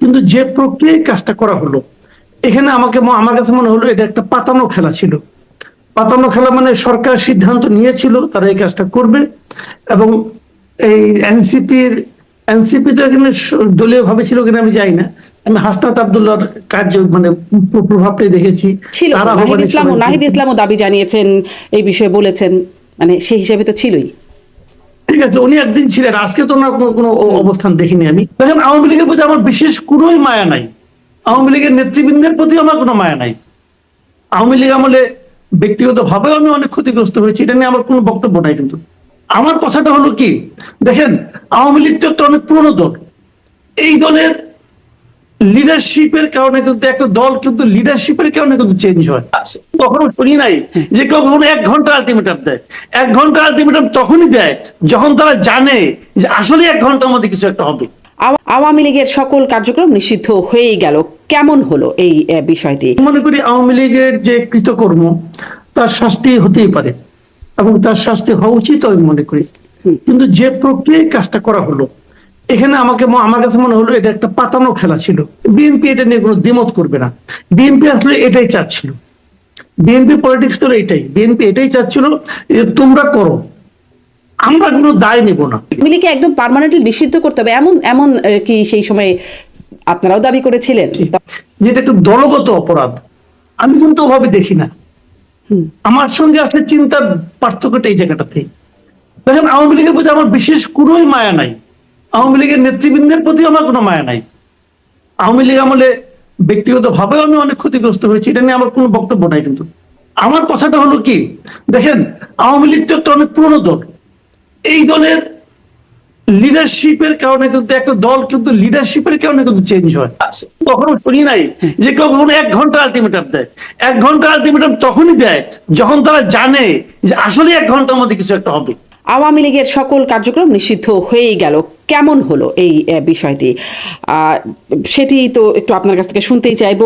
কিন্তু যে প্রক্রিয়ায় কাজটা করা হলো এখানে আমাকে আমার কাছে মনে হলো এটা একটা পাতানো খেলা ছিল। পাতানো খেলা মানে সরকার সিদ্ধান্ত নিয়েছিল তারা এই কাজটা করবে এবং এই এনসিপির এনসিপি তো এখানে দলীয় ভাবে ছিল কিনা আমি জানি না। আমি হাসনাত আবদুল্লাহর কার্য মানে প্র- প্রভাবটাই দেখেছি। নাহিদ ইসলামও দাবি জানিয়েছেন এই বিষয়ে বলেছেন মানে সেই হিসেবে তো ছিলই। ঠিক আছে, উনি একদিন ছিলেন, আজকে তো ওনার কোনো- অবস্থান দেখিনি আমি। দেখেন আওয়ামী লীগের প্রতি আমার বিশেষ কোনোই মায়া নাই। আওয়ামী লীগের নেতৃবৃন্দের প্রতি আমার কোনো মায়া নাই। আওয়ামী লীগ আমলে ব্যক্তিগত ভাবে আমি অনেক ক্ষতিগ্রস্ত হয়েছি, এটা নিয়ে আমার কোনো বক্তব্য নাই কিন্তু। আমার কথাটা হলো কি, দেখেন, আওয়ামী লীগ তো একটা অনেক পুরনো দল। এই দলের লিডারশিপের কারণে কিন্তু একটা দল কিন্তু লিডারশিপের কারণে কিন্তু চেঞ্জ হয়। কখনো শুনি নাই যে কেউ কখনো এক ঘণ্টা আলটিমেটাম দেয়। এক ঘণ্টা আলটিমেটাম তখনই দেয় যখন তারা জানে যে আসলে এক ঘণ্টার মধ্যে কিছু একটা হবে। আওয়ামী লীগের সকল কার্যক্রম নিষিদ্ধ হয়েই গেল। কেমন হলো এই বিষয়টি? মনে করি আওয়ামী লীগের যে কৃতকর্ম তার শাস্তি হতেই পারে এবং তার শাস্তি হওয়া উচিত আমি মনে করি। কিন্তু যে প্রক্রিয়ায় কাজটা করা হলো এখানে আমাকে আমার কাছে মনে হলো এটা একটা পাতানো খেলা ছিল। বিএনপি এটা নিয়ে কোনো দ্বিমত করবে না। বিএনপি আসলে এটাই চাচ্ছিল। বিএনপি পলিটিক্স তো এটাই। বিএনপি এটাই চাচ্ছিল যে তোমরা করো। আমরা কোনো দায় নেব না। লীগকে একদম পার্মানেন্টলি নিষিদ্ধ করতে হবে। এমন এমন কি সেই সময় আপনারাও দাবি করেছিলেন? যেটা একটা দলগত অপরাধ। আমি কিন্তু ওভাবে দেখি না। আমার সঙ্গে আসলে চিন্তার পার্থক্যটা এই জায়গাটাতে। দেখেন আওয়ামী লীগের প্রতি আমার বিশেষ কোনোই মায়া নাই। আওয়ামী লীগের নেতৃবৃন্দের প্রতি আমার কোনো মায়া নাই। আওয়ামী লীগ আমলে ব্যক্তিগত ভাবেও আমি অনেক ক্ষতিগ্রস্ত হয়েছি, এটা নিয়ে আমার কোনো বক্তব্য নাই কিন্তু। আমার কথাটা হলো কি, দেখেন, আওয়ামী লীগ তো একটা অনেক পুরনো দল। এই দলের লিডারশিপের কারণে কিন্তু একটা দল কিন্তু লিডারশিপের কারণে কিন্তু চেঞ্জ হয়। কখনো শুনি নাই যে কেউ কখনো এক ঘণ্টা আলটিমেটাম দেয়। এক ঘণ্টা আলটিমেটাম তখনই দেয় যখন তারা জানে যে আসলে এক ঘণ্টার মধ্যে কিছু একটা হবে। আওয়ামী লীগের সকল কার্যক্রম নিষিদ্ধ হয়েই গেল। কেমন হলো এই বিষয়টি? সেটি তো একটু আপনার কাছ থেকে শুনতেই চাইব।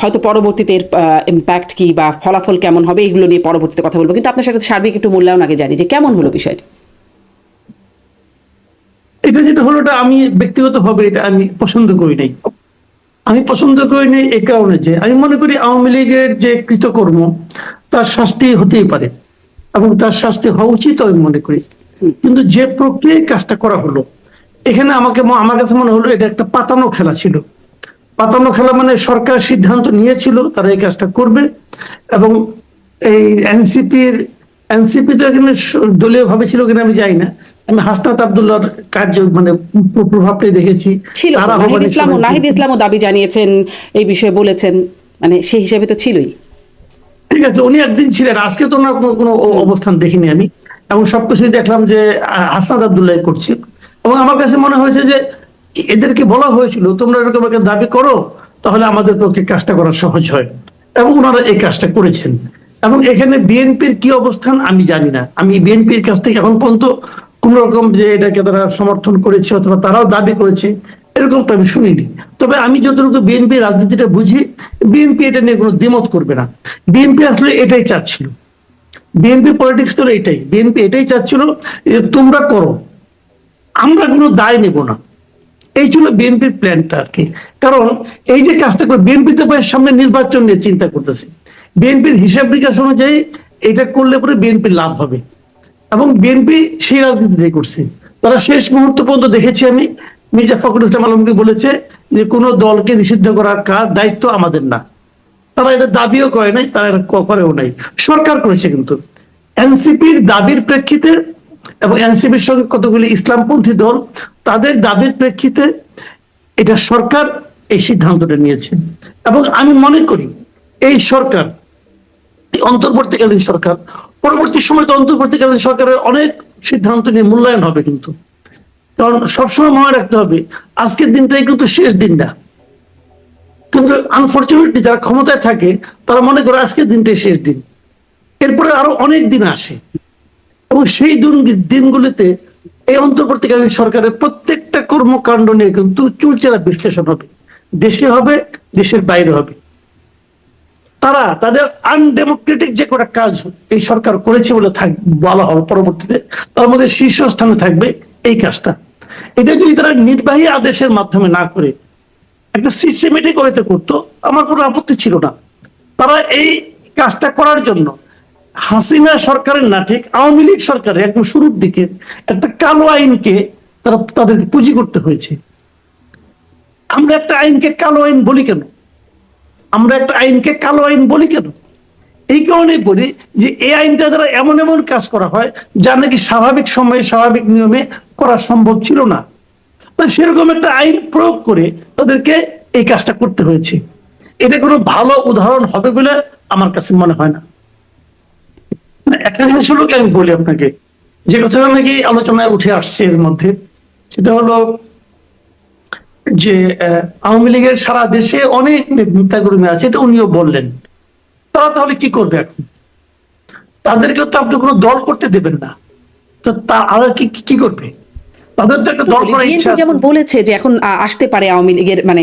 হয়তো পরবর্তীতে এর ইম্প্যাক্ট কি বা ফলাফল কেমন হবে এগুলো নিয়ে পরবর্তীতে কথা বলব। কিন্তু আপনার সাথে সার্বিক একটু মূল্যায়ন আগে জানি যে কেমন হলো বিষয়টি? এটা যেটা হলো এটা আমি ব্যক্তিগতভাবে এটা আমি পছন্দ করি নাই। আমি পছন্দ করি নাই এ কারণে যে আমি মনে করি আওয়ামী লীগের যে কৃতকর্ম, তার শাস্তি হতেই পারে। এবং তার শাস্তি হওয়া উচিত আমি মনে করি। কিন্তু যে প্রক্রিয়ায় কাজটা করা হলো এখানে আমাকে আমার কাছে মনে হলো এটা একটা পাতানো খেলা ছিল। পাতানো খেলা মানে সরকার সিদ্ধান্ত নিয়েছিল তারা এই কাজটা করবে এবং এই এনসিপির এনসিপি তো এখানে দলীয় ভাবে ছিল কিনা আমি জানি না। আমি হাসনাত আবদুল্লাহর কার্য মানে প্রভাবটাই দেখেছি। ছিল। নাহিদ ইসলামও দাবি জানিয়েছেন এই বিষয়ে বলেছেন। মানে সেই হিসাবে তো ছিলই। ঠিক আছে উনি একদিন ছিলেন আজকে তো ওনার কোনো- অবস্থান দেখিনি আমি এবং সবকিছুই দেখলাম যে আহ, হাসনাত আবদুল্লাহ করছে। এবং আমার কাছে মনে হয়েছে যে এদেরকে বলা হয়েছিল তোমরা এরকম একটা দাবি করো তাহলে আমাদের পক্ষে কাজটা করা সহজ হয়। এবং ওনারা এই কাজটা করেছেন। এবং এখানে বিএনপির কি অবস্থান আমি জানি না। আমি বিএনপির কাছ থেকে এখন পর্যন্ত কোন রকম যে এটাকে তারা সমর্থন করেছে অথবা তারাও দাবি করেছে এরকমটা আমি শুনিনি তবে আমি যতটুকু বিএনপি রাজনীতিটা বুঝি বিএনপি এটা নিয়ে কোনো দ্বিমত করবে না বিএনপি আসলে এটাই চাচ্ছিল বিএনপি পলিটিক্স তো এটাই বিএনপি এটাই চাচ্ছিল যে তোমরা করো আমরা কোনো দায় নেব না এই ছিল বিএনপির প্ল্যানটা আর কি কারণ এই যে কাজটা করে বিএনপি তো সামনে নির্বাচন নিয়ে চিন্তা করতেছে বিএনপির হিসাব বিকাশ অনুযায়ী এটা করলে পরে বিএনপির লাভ হবে এবং বিএনপি সেই রাজনীতিটাই করছে তারা শেষ মুহূর্ত পর্যন্ত দেখেছি আমি মির্জা ফখরুল ইসলাম আলমকে বলেছে যে কোনো দলকে নিষিদ্ধ করার কাজ দায়িত্ব আমাদের না। তারা এটা দাবিও করে নাই, তারা করেও নাই। সরকার করেছে কিন্তু। এনসিপির দাবির প্রেক্ষিতে এবং এনসিপির সঙ্গে কতগুলি ইসলামপন্থী দল, তাদের দাবির প্রেক্ষিতে এটা সরকার এই সিদ্ধান্তটা নিয়েছে। এবং আমি মনে করি এই সরকার অন্তর্বর্তীকালীন সরকার, পরবর্তী সময় তো অন্তর্বর্তীকালীন সরকারের অনেক সিদ্ধান্ত নিয়ে মূল্যায়ন হবে কিন্তু। কারণ সবসময় মনে রাখতে হবে, আজকের দিনটাই কিন্তু শেষ দিন না। কিন্তু আনফর্চুনেটলি যারা ক্ষমতায় থাকে, তারা মনে করে আজকের দিনটাই শেষ দিন। এরপরে আরও অনেক দিন আসে। এবং সেই দিন- দিনগুলিতে এই অন্তর্বর্তীকালীন সরকারের প্রত্যেকটা কর্মকাণ্ড নিয়ে কিন্তু চুলচেরা বিশ্লেষণ হবে। দেশে হবে, দেশের বাইরে হবে। তারা তাদের আনডেমোক্রেটিক যে কটা কাজ এই সরকার করেছে বলে থাক বলা হবে পরবর্তীতে, তার মধ্যে শীর্ষস্থানে থাকবে এই কাজটা। এটা যদি তারা নির্বাহী আদেশের মাধ্যমে না করে, একটা সিস্টেমেটিক ওয়েতে করতো, আমার কোনো আপত্তি ছিল না। তারা এই কাজটা করার জন্য হাসিনা সরকারের না, ঠিক আওয়ামী লীগ সরকারের একদম শুরুর দিকে একটা কালো আইনকে তারা তাদের পুঁজি করতে হয়েছে। আমরা একটা আইনকে কালো আইন বলি কেন? আমরা একটা আইনকে কালো আইন বলি কেন? এই কারণেই বলি যে, এই আইনটা দ্বারা এমন এমন কাজ করা হয় যা নাকি স্বাভাবিক সময়ে, স্বাভাবিক নিয়মে করা সম্ভব ছিল না। মানে সেরকম একটা আইন প্রয়োগ করে তাদেরকে এই কাজটা করতে হয়েছে। এটা কোনো ভালো উদাহরণ হবে বলে আমার কাছে মনে হয় না। না, একটা জিনিস হলো আমি বলি আপনাকে যে কথাটা নাকি আলোচনায় উঠে আসছে এর মধ্যে সেটা হলো যে আওয়ামী লীগের সারা দেশে অনেক নেতাকর্মী আছে এটা উনিও বললেন। তারা তাহলে কি করবে এখন? তাদেরকে তো আপনি কোনো দল করতে দেবেন না। তো তা আর কি কি করবে? তাদের তো একটা দল করার ইচ্ছা যেমন বলেছে যে এখন আসতে পারে আওয়ামী লীগের মানে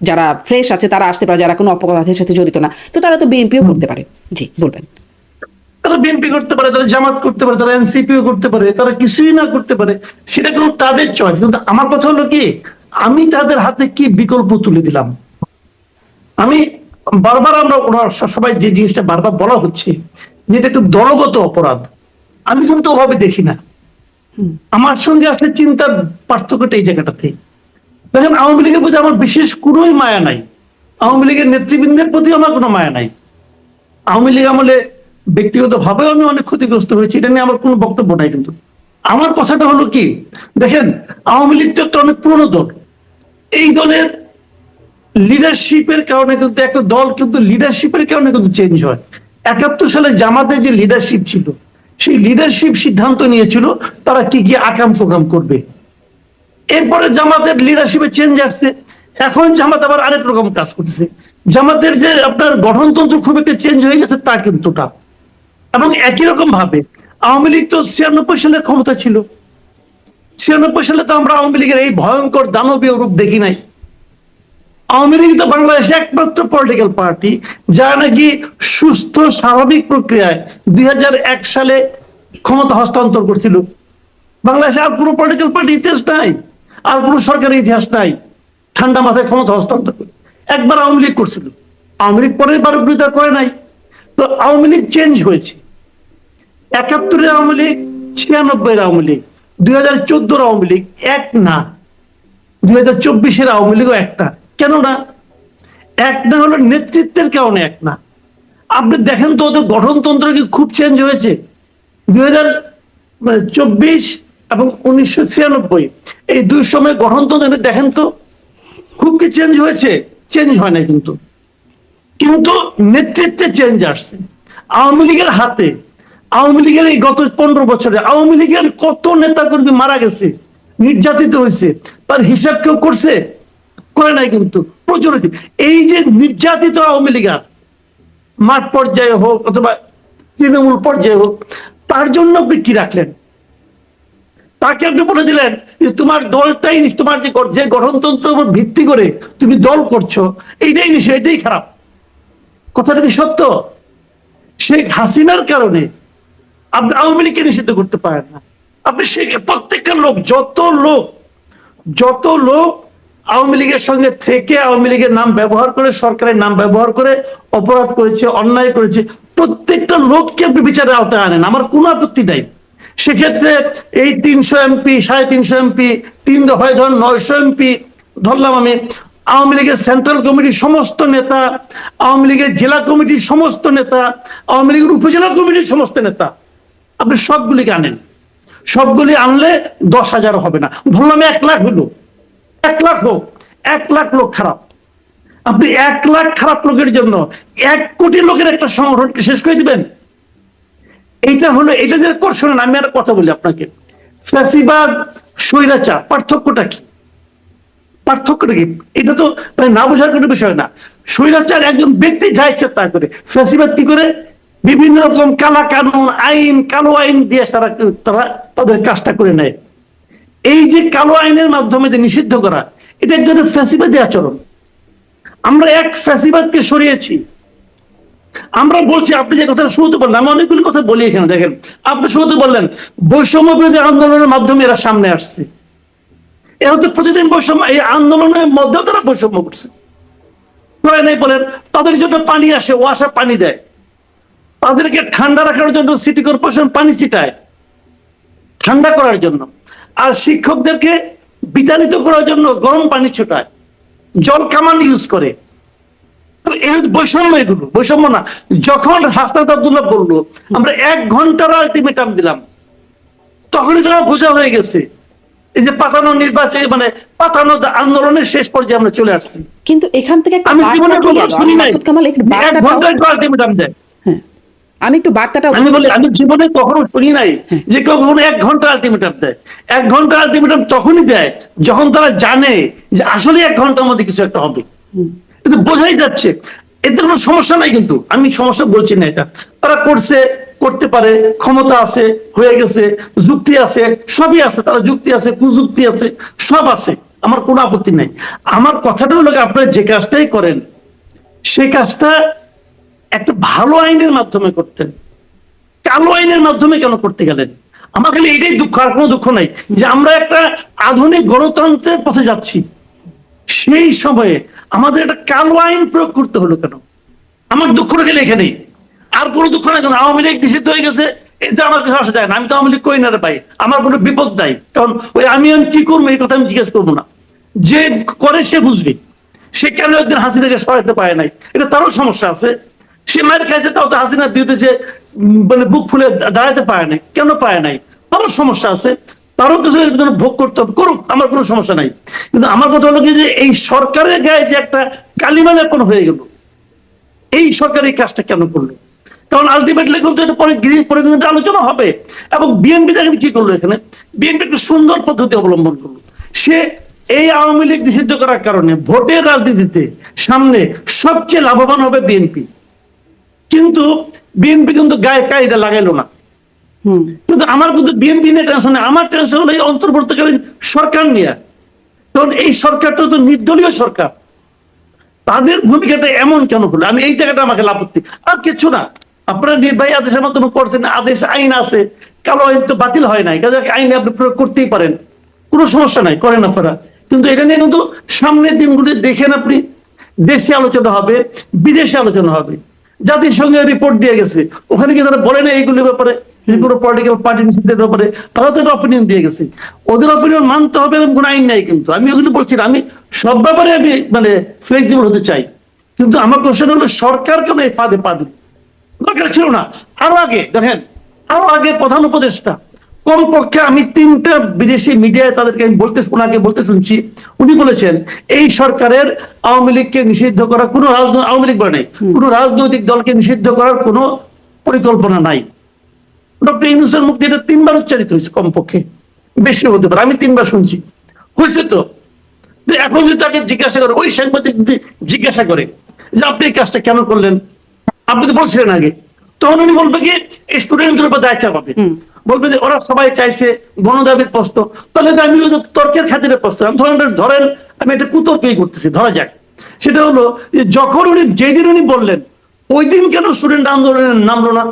যারা ফ্রেশ আছে তারা আসতে পারে যারা কোনো অপরাধের সাথে জড়িত না। তো তারা তো বিএনপিও করতে পারে। জি বলবেন। তারা বিএনপি করতে পারে তারা জামাত করতে পারে তারা এনসিপিও করতে পারে তারা কিছুই না করতে পারে সেটা কিন্তু তাদের চয়েস কিন্তু আমার কথা হলো কি আমি তাদের হাতে কি বিকল্প তুলে দিলাম? আমি বারবার আমরা ওনার সবাই যে জিনিসটা বারবার বলা হচ্ছে যে এটা একটু দলগত অপরাধ। আমি কিন্তু ওভাবে দেখি না। আমার সঙ্গে আসলে চিন্তার পার্থক্যটা এই জায়গাটাতে। দেখেন, আওয়ামী লীগের প্রতি আমার বিশেষ কোনোই মায়া নাই। আওয়ামী লীগের নেতৃবৃন্দের প্রতি আমার কোনো মায়া নাই। আওয়ামী লীগ আমলে ব্যক্তিগত ভাবেও আমি অনেক ক্ষতিগ্রস্ত হয়েছি, এটা নিয়ে আমার কোনো বক্তব্য নাই কিন্তু। আমার কথাটা হলো কি, দেখেন, আওয়ামী লীগ তো একটা অনেক পুরনো দল। এই দলের লিডারশিপের কারণে কিন্তু একটা দল কিন্তু লিডারশিপের কারণে কিন্তু চেঞ্জ হয়। একাত্তর সালে জামাতে যে লিডারশিপ ছিল সেই লিডারশিপ সিদ্ধান্ত নিয়েছিল, তারা কি কি আকাম প্রোগ্রাম করবে। এরপরে জামাতের লিডারশিপে চেঞ্জ আসছে। এখন জামাত আবার আরেক রকম কাজ করতেছে। জামাতের যে আপনার গঠনতন্ত্র খুব একটা চেঞ্জ হয়ে গেছে, তা কিন্তু না। এবং একই রকম ভাবে আওয়ামী লীগ তো ছিয়ানব্বই সালে ক্ষমতা ছিল। ছিয়ানব্বই সালে তো আমরা আওয়ামী লীগের এই ভয়ঙ্কর দানবীয় রূপ দেখি নাই। আওয়ামী লীগ তো বাংলাদেশে একমাত্র পলিটিক্যাল পার্টি যারা নাকি সুস্থ, স্বাভাবিক প্রক্রিয়ায় দুই হাজার এক সালে ক্ষমতা হস্তান্তর করছিল। বাংলাদেশে আর কোনো পলিটিক্যাল পার্টি ইতিহাস নাই, আর কোনো সরকারের ইতিহাস নাই। ঠান্ডা মাথায় ক্ষমতা হস্তান্তর করে। একবার আওয়ামী লীগ করছিল। আওয়ামী লীগ পরের বার বিরোধিতা করে নাই। তো আওয়ামী লীগ চেঞ্জ হয়েছে। একাত্তরের আওয়ামী লীগ ছিয়ানব্বই আওয়ামী লীগ, দুই হাজার চোদ্দোর আওয়ামী লীগ এক না। দুই হাজার চব্বিশের আওয়ামী লীগও একটা। কেন না এক না হলো নেতৃত্বের কারণে এক না। আপনি দেখেন তো ওদের গঠনতন্ত্র কি খুব চেঞ্জ হয়েছে। দুই হাজার চব্বিশ এবং উনিশশো ছিয়ানব্বই, এই দুই সময় গঠনতন্ত্র দেখেন তো খুব কি চেঞ্জ হয়েছে? চেঞ্জ হয় না কিন্তু। কিন্তু নেতৃত্বে চেঞ্জ আসছে। আওয়ামী লীগের হাতে, আওয়ামী লীগের এই গত পনেরো বছরে, আওয়ামী লীগের কত নেতাকর্মী মারা গেছে, নির্যাতিত হয়েছে, তার হিসাব কেউ করছে? করে নাই কিন্তু, প্রচুর এই যে নির্যাতিত আওয়ামী লীগার মাঠ পর্যায়ে হোক অথবা তৃণমূল পর্যায়ে হোক, তার জন্য কি রাখলেন? তাকে আপনি বলে দিলেন যে তোমার দলটাই তোমার যে যে গঠনতন্ত্রের উপর ভিত্তি করে তুমি দল করছ, এইটাই নিশ্চয় এটাই খারাপ। কথাটা কি সত্য? শেখ হাসিনার কারণে আপনি আওয়ামী লীগকে নিষিদ্ধ করতে পারেন না। আপনি সে প্রত্যেকটা লোক, যত লোক যত লোক আওয়ামী লীগের সঙ্গে থেকে আওয়ামী লীগের নাম ব্যবহার করে, সরকারের নাম ব্যবহার করে অপরাধ করেছে, অন্যায় করেছে, প্রত্যেকটা লোককে আপনি বিচারের আওতায় আনেন। আমার কোনো আপত্তি নাই। সেক্ষেত্রে এই তিনশো এমপি, সাড়ে তিনশো এমপি, তিন দফায় ধর নয়শো এমপি ধরলাম আমি। আওয়ামী লীগের সেন্ট্রাল কমিটির সমস্ত নেতা, আওয়ামী লীগের জেলা কমিটির সমস্ত নেতা, আওয়ামী লীগের উপজেলা কমিটির সমস্ত নেতা, আপনি সবগুলিকে আনেন। সবগুলি আনলে দশ হাজার হবে না। ধরলাম এক লাখ হলো। এক লাখ হোক এক লাখ লোক খারাপ। আপনি এক লাখ খারাপ লোকের জন্য এক কোটি লোকের একটা সংগঠনকে শেষ করে দিবেন? এইটা হলো এটা যে শোনেন, আমি একটা কথা বলি আপনাকে। ফ্যাসিবাদ, স্বৈরাচার, পার্থক্যটা কি? পার্থক্যটা কি? এটা তো না বোঝার কোনো বিষয় না। স্বৈরাচার একজন ব্যক্তি যা ইচ্ছে তা করে। ফ্যাসিবাদ কি করে? বিভিন্ন রকম কালা কানুন আইন, কালো আইন দিয়ে তারা তারা তাদের কাজটা করে নেয়। এই যে কালো আইনের মাধ্যমে যে নিষিদ্ধ করা, এটা এক ফ্যাসিবাদী আচরণ। আমরা এক ফ্যাসিবাদকে সরিয়েছি। আমরা বলছি, আপনি যে কথাটা শুরুতে বললেন, আমি অনেকগুলো কথা বলি এখানে, দেখেন। আপনি শুরুতে বললেন বৈষম্য বিরোধী আন্দোলনের মাধ্যমে এরা সামনে আসছে। এরা তো প্রতিদিন বৈষম্য, এই আন্দোলনের মধ্যেও তারা বৈষম্য করছে। নাই বলেন, তাদের জন্য পানি আসে, ও আসা পানি দেয়। তাদেরকে ঠান্ডা রাখার জন্য সিটি কর্পোরেশন পানি ছিটায়। ঠান্ডা করার জন্য। আর শিক্ষকদেরকে বিতাড়িত করার জন্য গরম পানি ছোটায় জল কামান ইউজ করে। তো এই বৈষম্য এগুলো। বৈষম্য না যখন হাসনাত আব্দুল্লাহ বলল আমরা এক ঘণ্টার আলটিমেটাম দিলাম তখনই তো বোঝা হয়ে গেছে। এই যে পাতানো নির্বাচন মানে পাতানো আন্দোলনের শেষ পর্যায়ে আমরা চলে আসছি। কিন্তু এখান থেকে আমি জীবনে কি কখনো গেল? শুনি নাই। এক ঘণ্টা আলটিমেটাম দেয়। আমি একটু বার্তাটা আমি বলি আমি জীবনে কখনো শুনি নাই যে কেউ কখনো এক ঘণ্টা আলটিমেটাম দেয়। এক ঘণ্টা আলটিমেটাম তখনই দেয় যখন তারা জানে যে আসলে এক ঘণ্টার মধ্যে কিছু একটা হবে। কিন্তু বোঝাই যাচ্ছে এতে কোনো সমস্যা নাই কিন্তু। আমি সমস্যা বলছি না এটা। তারা করছে করতে পারে ক্ষমতা আছে হয়ে গেছে যুক্তি আছে সবই আছে। তারা যুক্তি আছে কুযুক্তি আছে সব আছে। আমার কোনো আপত্তি নাই। আমার কথাটা হলো আপনারা যে কাজটাই করেন সেই কাজটা একটা ভালো আইনের মাধ্যমে করতেন। কালো আইনের মাধ্যমে কেন করতে গেলেন? আমার খালি এটাই দুঃখ, আর কোনো দুঃখ নাই যে আমরা একটা আধুনিক গণতন্ত্রের পথে যাচ্ছি। সেই সময়ে আমাদের একটা কালো আইন প্রয়োগ করতে হলো কেন? আমার দুঃখ গেলে এখানেই আর কোনো দুঃখ নাই কারণ আওয়ামী লীগ নিষিদ্ধ হয়ে গেছে এতে আমার কাছে আসা যায় না। আমি তো আওয়ামী লীগ করি না ভাই। আমার কোনো বিপদ নাই। কারণ ওই আমি কি করব? এই কথা আমি জিজ্ঞেস করব না। যে করে সে বুঝবে। সে কেন একদিন হাসিনাকে সরাতে পারে নাই? এটা তারও সমস্যা আছে। সে মায়ের খাইছে তাও তো হাসিনার বিরুদ্ধে যে মানে বুক ফুলে দাঁড়াতে পারে নাই। কেন পারে নাই? তারও সমস্যা আছে। তারও কিছু ভোগ করতে হবে। করুক, আমার কোনো সমস্যা নাই। কিন্তু আমার কথা হলো কি যে, এই সরকারের গায়ে যে একটা কালিমা লেপন হয়ে গেল, এই সরকার এই কাজটা কেন করল? কারণ আলটিমেটলি কিন্তু এটা পরে, গৃহ পরিকল্পনা আলোচনা হবে। এবং বিএনপি দেখেন কি করল এখানে? বিএনপি একটা সুন্দর পদ্ধতি অবলম্বন করল। সে এই আওয়ামী লীগ নিষিদ্ধ করার কারণে ভোটের রাজনীতিতে সামনে সবচেয়ে লাভবান হবে বিএনপি কিন্তু বিএনপি কিন্তু গায়ে কাইটা লাগাইলো না। কিন্তু আমার কিন্তু বিএনপি নিয়ে টেনশন নেই আমার টেনশন হলো এই অন্তর্বর্তীকালীন সরকার নিয়ে। কারণ এই সরকারটা তো নির্দলীয় সরকার। তাদের ভূমিকাটা এমন কেন হলো? আমি এই জায়গাটা আমাকে লাপত্তি আর কিছু না। আপনারা নির্বাহী আদেশের মাধ্যমে করছেন আদেশ আইন আছে। কালো আইন তো বাতিল হয় নাই। কাজে আইনে আপনি প্রয়োগ করতেই পারেন। কোনো সমস্যা নাই করেন আপনারা। কিন্তু এটা নিয়ে কিন্তু সামনের দিনগুলি দেখেন আপনি। দেশে আলোচনা হবে বিদেশে আলোচনা হবে। জাতিসংঘে রিপোর্ট দিয়ে গেছে। ওখানে কি তারা বলে না এইগুলির ব্যাপারে কোনো পলিটিক্যাল পার্টি নিষিদ্ধের ব্যাপারে, তারা তো একটা অপিনিয়ন দিয়ে গেছে। ওদের অপিনিয়ন মানতে হবে এরকম কোনো আইন নাই কিন্তু। আমি ওগুলো বলছি আমি সব ব্যাপারে আমি মানে ফ্লেক্সিবল হতে চাই। কিন্তু আমার কোশ্চেন হলো, সরকার কেন এই ফাঁদে পা দিল? দরকার ছিল না। আরও আগে, দেখেন, আরও আগে প্রধান উপদেষ্টা কমপক্ষে আমি তিনটা বিদেশি মিডিয়ায় তাদেরকে আমি বলতে ওনাকে বলতে শুনছি। উনি বলেছেন, এই সরকারের আওয়ামী লীগকে নিষিদ্ধ করার কোনো রাজনৈতিক আওয়ামী লীগ বলে নাই, কোনো রাজনৈতিক দলকে নিষিদ্ধ করার কোনো পরিকল্পনা নাই। ডক্টর ইউনুসের মুখ এটা তিনবার উচ্চারিত হয়েছে কমপক্ষে বেশি হতে পারে, আমি তিনবার শুনছি। হয়েছে তো? এখন যদি তাকে জিজ্ঞাসা করে, ওই সাংবাদিক জিজ্ঞাসা করে যে, আপনি এই কাজটা কেন করলেন? আপনি তো বলছিলেন আগে। তখন উনি বলবে কি স্টুডেন্টদের উপর দায়িত্ব পাবে বলবে যে ওরা সবাই চাইছে গণদাবির প্রশ্ন। তাহলে তো আমি তর্কের খাতিরে প্রশ্ন। ধরেন ধরেন আমি একটা পেয়ে করতেছি ধরা যাক। সেটা হলো যে যখন উনি যেদিন উনি বললেন ওই দিন কেন স্টুডেন্ট আন্দোলনে নামলো না?